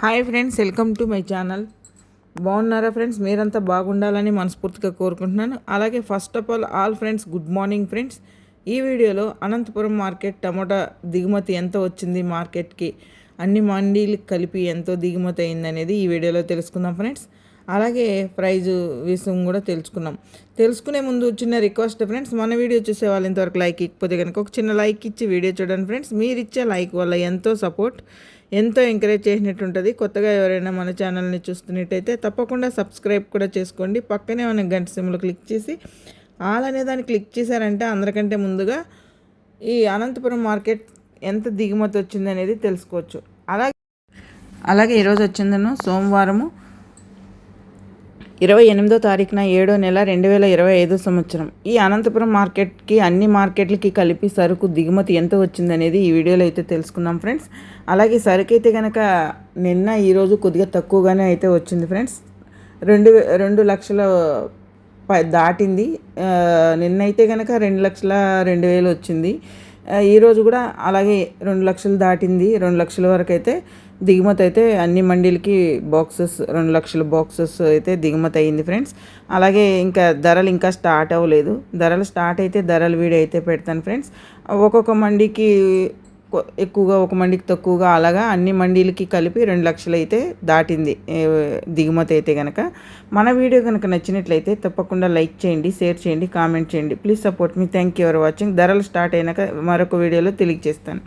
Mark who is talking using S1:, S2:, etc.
S1: Hi friends welcome to my channel. బాగున్నారా friends? మీరంతా బాగుండాలని మనస్ఫూర్తిగా కోరుకుంటున్నాను. అలాగే first of all all friends good morning friends. ఈ వీడియోలో అనంతపురం మార్కెట్ టమోటా దిగుమతి ఎంత వచ్చింది మార్కెట్కి? అన్ని మండీలు కలిపి ఎంతో దిగుమతి అయిందనేది ఈ వీడియోలో తెలుసుకుందాం ఫ్రెండ్స్. అలాగే ప్రైజు విషయం కూడా తెలుసుకున్నాం. తెలుసుకునే ముందు చిన్న రిక్వెస్ట్ ఫ్రెండ్స్ మన వీడియో చూసే వాళ్ళు ఇంతవరకు లైక్ ఇకపోతే కనుక ఒక చిన్న లైక్ ఇచ్చి వీడియో చూడండి ఫ్రెండ్స్. మీరు ఇచ్చే లైక్ వల్ల ఎంతో సపోర్ట్ ఎంతో ఎంకరేజ్ చేసినట్టు ఉంటుంది. కొత్తగా ఎవరైనా మన ఛానల్ని చూస్తున్నట్టయితే తప్పకుండా సబ్స్క్రైబ్ కూడా చేసుకోండి. పక్కనే మన గంట సిమ్లో క్లిక్ చేసి ఆల్ అనే దాన్ని క్లిక్ చేశారంటే అందరికంటే ముందుగా ఈ అనంతపురం మార్కెట్ ఎంత దిగుమతి వచ్చిందనేది తెలుసుకోవచ్చు. అలాగే అలాగే ఈరోజు వచ్చిందను సోమవారము. ఇరవై ఎనిమిదో తారీఖున ఏడో నెల రెండు వేల ఇరవై ఐదో సంవత్సరం. ఈ అనంతపురం మార్కెట్కి అన్ని మార్కెట్లకి కలిపి సరుకు దిగుమతి ఎంత వచ్చిందనేది ఈ వీడియోలో అయితే తెలుసుకుందాం ఫ్రెండ్స్. అలాగే సరుకు అయితే కనుక నిన్న ఈరోజు కొద్దిగా తక్కువగానే అయితే వచ్చింది ఫ్రెండ్స్. రెండు రెండు లక్షల దాటింది. నిన్నైతే కనుక రెండు లక్షల రెండు వేలు వచ్చింది. ఈరోజు కూడా అలాగే రెండు లక్షలు దాటింది. రెండు లక్షల వరకు అయితే దిగుమతి అయితే అన్ని మండీలకి బాక్సెస్ రెండు లక్షల బాక్సెస్ అయితే దిగుమతి అయ్యింది ఫ్రెండ్స్. అలాగే ఇంకా ధరలు ఇంకా స్టార్ట్ అవ్వలేదు. ధరలు స్టార్ట్ అయితే ధరలు వీడియో అయితే పెడతాను ఫ్రెండ్స్. ఒక్కొక్క మండీకి ఎక్కువగా ఒక మండికి తక్కువగా అలాగా అన్ని మండీలకి కలిపి రెండు లక్షలు అయితే దాటింది దిగుమతి అయితే కనుక మన వీడియో కనుక నచ్చినట్లయితే తప్పకుండా లైక్ చేయండి షేర్ చేయండి కామెంట్ చేయండి. Please support me. Thank you for watching. ధరలు స్టార్ట్ అయినాక మరొక వీడియోలో తెలియజేస్తాను.